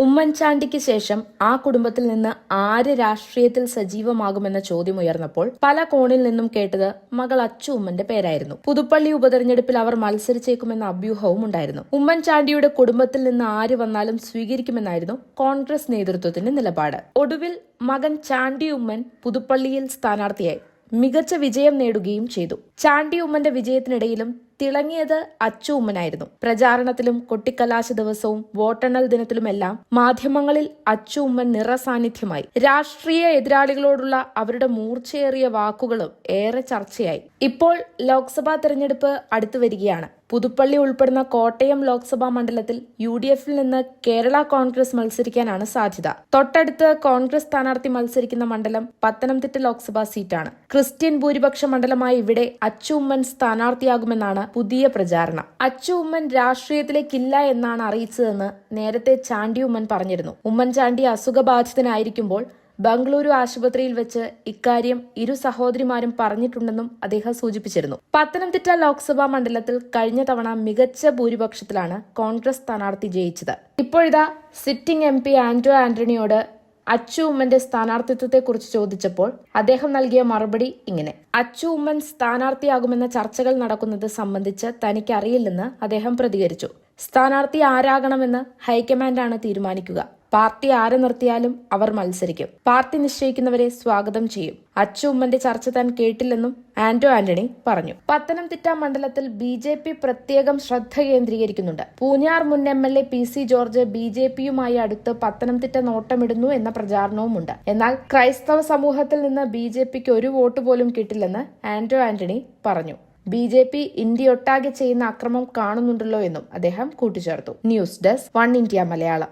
ഉമ്മൻചാണ്ടിക്ക് ശേഷം ആ കുടുംബത്തിൽ നിന്ന് ആര് രാഷ്ട്രീയത്തിൽ സജീവമാകുമെന്ന ചോദ്യം ഉയർന്നപ്പോൾ പല കോണിൽ നിന്നും കേട്ടത് മകൾ അച്ചു ഉമ്മന്റെ പേരായിരുന്നു. പുതുപ്പള്ളി ഉപതെരഞ്ഞെടുപ്പിൽ അവർ മത്സരിച്ചേക്കുമെന്ന അഭ്യൂഹവും ഉണ്ടായിരുന്നു. ഉമ്മൻചാണ്ടിയുടെ കുടുംബത്തിൽ നിന്ന് ആര് വന്നാലും സ്വീകരിക്കുമെന്നായിരുന്നു കോൺഗ്രസ് നേതൃത്വത്തിന്റെ നിലപാട്. ഒടുവിൽ മകൻ ചാണ്ടി ഉമ്മൻ പുതുപ്പള്ളിയിൽ സ്ഥാനാർത്ഥിയായി. മികച്ച വിജയം നേടുകയും ചെയ്തു. ചാണ്ടി ഉമ്മന്റെ വിജയത്തിനിടയിലും തിളങ്ങിയത് അച്ചു ഉമ്മനായിരുന്നു. പ്രചാരണത്തിലും കൊട്ടിക്കലാശ ദിവസവും വോട്ടെണ്ണൽ ദിനത്തിലുമെല്ലാം മാധ്യമങ്ങളിൽ അച്ചു ഉമ്മൻ നിറസാന്നിധ്യമായി. രാഷ്ട്രീയ എതിരാളികളോടുള്ള അവരുടെ മൂർച്ചയേറിയ വാക്കുകളും ഏറെ ചർച്ചയായി. ഇപ്പോൾ ലോക്സഭാ തെരഞ്ഞെടുപ്പ് അടുത്തു വരികയാണ്. പുതുപ്പള്ളി ഉൾപ്പെടുന്ന കോട്ടയം ലോക്സഭാ മണ്ഡലത്തിൽ യു ഡി എഫിൽ നിന്ന് കേരള കോൺഗ്രസ് മത്സരിക്കാനാണ് സാധ്യത. തൊട്ടടുത്ത് കോൺഗ്രസ് സ്ഥാനാർത്ഥി മത്സരിക്കുന്ന മണ്ഡലം പത്തനംതിട്ട ലോക്സഭാ സീറ്റാണ്. ക്രിസ്ത്യൻ ഭൂരിപക്ഷ മണ്ഡലമായ ഇവിടെ അച്ചു ഉമ്മൻ സ്ഥാനാർത്ഥിയാകുമെന്നാണ് പുതിയ പ്രചാരണം. അച്ചു ഉമ്മൻ രാഷ്ട്രീയത്തിലേക്കില്ല എന്നാണ് അറിയിച്ചതെന്ന് നേരത്തെ ചാണ്ടി ഉമ്മൻ പറഞ്ഞിരുന്നു. ഉമ്മൻചാണ്ടി അസുഖബാധിതനായിരിക്കുമ്പോൾ ബംഗളൂരു ആശുപത്രിയിൽ വെച്ച് ഇക്കാര്യം ഇരു സഹോദരിമാരും പറഞ്ഞിട്ടുണ്ടെന്നും അദ്ദേഹം സൂചിപ്പിച്ചിരുന്നു. പത്തനംതിട്ട ലോക്സഭാ മണ്ഡലത്തിൽ കഴിഞ്ഞ തവണ മികച്ച ഭൂരിപക്ഷത്തിലാണ് കോൺഗ്രസ് സ്ഥാനാർത്ഥി ജയിച്ചത്. ഇപ്പോഴിതാ സിറ്റിംഗ് എം പി ആന്റോ ആന്റണിയോട് അച്ചു ഉമ്മന്റെ സ്ഥാനാർത്ഥിത്വത്തെക്കുറിച്ച് ചോദിച്ചപ്പോൾ അദ്ദേഹം നൽകിയ മറുപടി ഇങ്ങനെ. അച്ചു ഉമ്മൻ സ്ഥാനാർത്ഥിയാകുമെന്ന ചർച്ചകൾ നടക്കുന്നത് സംബന്ധിച്ച് തനിക്കറിയില്ലെന്ന് അദ്ദേഹം പ്രതികരിച്ചു. സ്ഥാനാർത്ഥി ആരാകണമെന്ന് ഹൈക്കമാൻഡാണ് തീരുമാനിക്കുക. പാർട്ടി ആരെ നിർത്തിയാലും അവർ മത്സരിക്കും. പാർട്ടി നിശ്ചയിക്കുന്നവരെ സ്വാഗതം ചെയ്യും. അച്ചു ഉമ്മന്റെ ചർച്ച താൻ കേട്ടില്ലെന്നും ആന്റോ ആന്റണി പറഞ്ഞു. പത്തനംതിട്ട മണ്ഡലത്തിൽ ബി ജെ പി പ്രത്യേകം ശ്രദ്ധ കേന്ദ്രീകരിക്കുന്നുണ്ട്. പൂഞ്ഞാർ മുൻ M L A P C George B J പിയുമായി അടുത്ത് പത്തനംതിട്ട നോട്ടമിടുന്നു എന്ന പ്രചാരണവുമുണ്ട്. എന്നാൽ ക്രൈസ്തവ സമൂഹത്തിൽ നിന്ന് ബി ജെ പിക്ക് ഒരു വോട്ട് പോലും കിട്ടില്ലെന്ന് ആന്റോ ആന്റണി പറഞ്ഞു. ബി ജെ പി ഇന്ത്യയൊട്ടാകെ ചെയ്യുന്ന അക്രമം കാണുന്നുണ്ടല്ലോ എന്നും അദ്ദേഹം കൂട്ടിച്ചേർത്തു. News desk one India Malayalam.